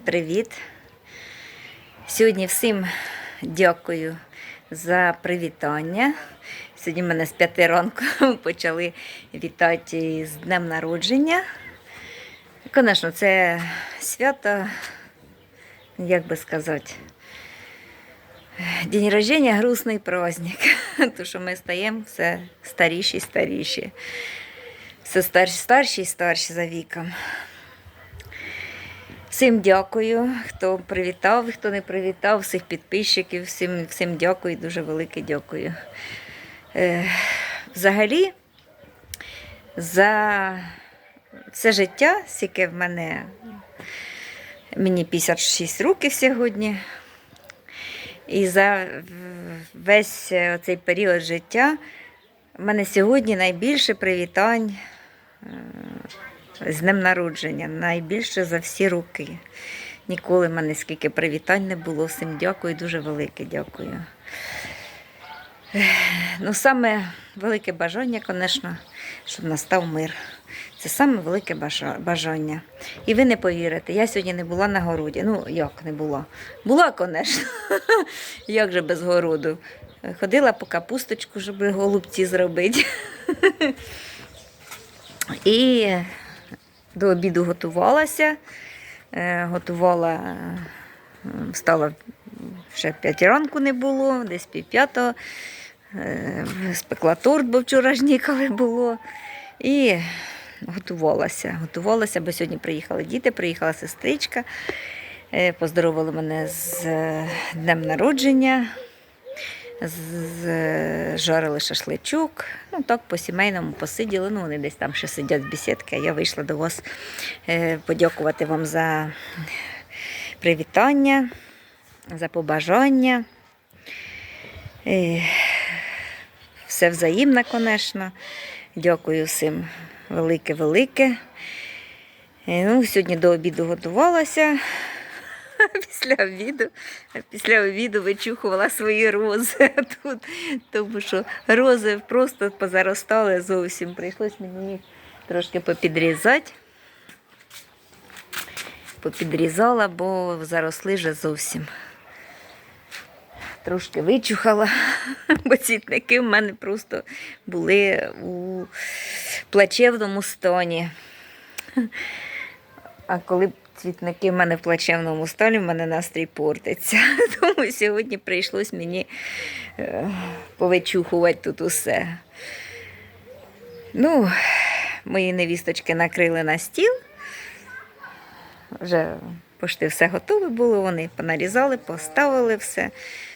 Привіт! Сьогодні всім дякую за привітання. Сьогодні мене з п'яти ранку почали вітати з днем народження. Звісно, це свято, як би сказати, день рождення грустний праздник, тому що ми стаємо все старіші старіші. Все старші, старші старші за віком. Всім дякую, хто привітав, хто не привітав, всіх підписчиків, всім, всім дякую, дуже велике дякую. Е, взагалі, за все життя, скільки в мене, мені 56 років сьогодні, і за весь цей період життя в мене сьогодні найбільше привітань з днем народження. Найбільше за всі роки. Ніколи в мене скільки привітань не було. Всім дякую, дуже велике дякую. Ну, саме велике бажання, звісно, щоб настав мир. Це саме велике бажання. І ви не повірите, я сьогодні не була на городі. Ну, як не була? Була, звісно. Як же без городу? Ходила по капусточку, щоб голубці зробити. І до обіду готувалася. Е, Готувала, е, встала ще 5 ранку не було, десь пів п'ятого. Е, Спекла торт, бо вчора ж ніколи було. І готувалася. Готувалася, бо сьогодні приїхали діти, приїхала сестричка. Поздоровили мене з днем народження. З- Жарили шашличок. Ну так по-сімейному посиділи. Ну, вони десь там ще сидять в бесідки. Я вийшла до вас е, подякувати вам за привітання, за побажання. Е, Все взаємно, звісно. Дякую всім велике-велике. Е, Ну, сьогодні до обіду готувалася. Після обіду, після обіду вичухувала свої рози тут, тому що рози просто позаростали зовсім. Прийшлось мені їх трошки попідрізати. Попідрізала, бо заросли вже зовсім. Трошки вичухала, бо цвітники в мене просто були у плачевному стані. А коли цвітники в мене в плачевному стані, в мене настрій портиться. Тому сьогодні прийшлось мені е, повичухувати тут усе. Ну, мої невісточки накрили на стіл. Вже почти все готове було. Вони понарізали, поставили все.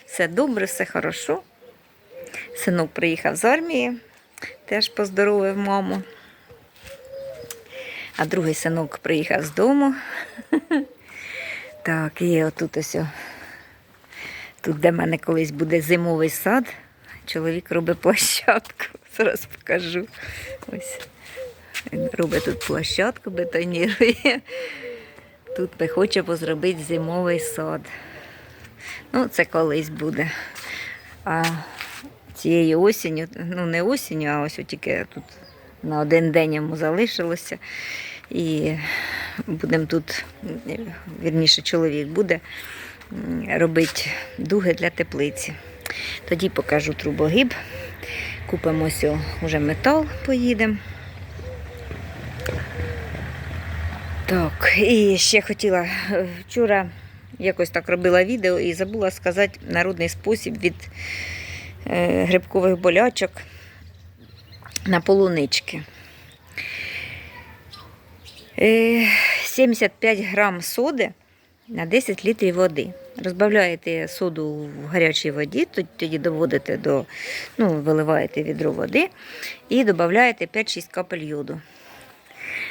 Все добре, все хорошо. Синок приїхав з армії, теж поздоровив маму. А другий синок приїхав з дому. Так, і отут ось. Тут, де в мене колись буде зимовий сад, чоловік робить площадку. Зараз покажу. Ось. Він робить тут площадку, бетонірує. Тут би хоче позробити зимовий сад. Ну, це колись буде. А цієї осінню, ну не осінню, а ось тільки тут на один день йому залишилося. І будемо тут, вірніше, чоловік буде робити дуги для теплиці. Тоді покажу трубогиб. Купимо уже метал, поїдемо. Так, і ще хотіла е, вчора якось так робила відео і забула сказати народний спосіб від е, грибкових болячок на полунички. Е, 75 грам соди на 10 літрів води. Розбавляєте соду в гарячій воді, тоді- доводите до, ну, виливаєте відро води і додаєте 5-6 капель йоду.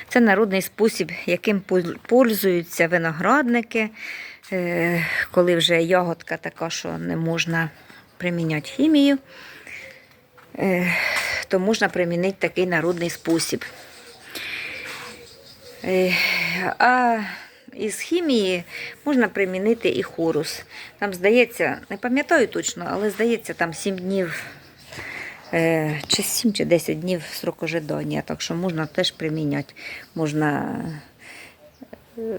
Це народний спосіб, яким пол- пользуються виноградники, е, коли вже ягодка така, що не можна приміняти хімію, е, то можна примінити такий народний спосіб. Е, А із хімії можна примінити і хорус. Там, здається, не пам'ятаю точно, але здається, там 7 днів е, чи 7 чи 10 днів срок ожидання, так що можна теж приміняти. Можна е,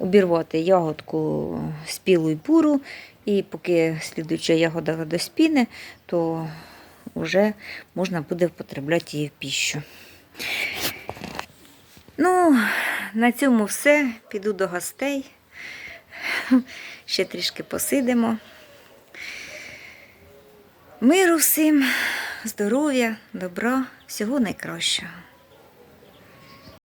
обірвати ягодку спілу і пуру, і поки слідуюча ягода доспіне, то вже можна буде потребляти її в піщу. Ну, на цьому все. Піду до гостей. Ще трішки посидимо. Миру всім, здоров'я, добра, всього найкращого.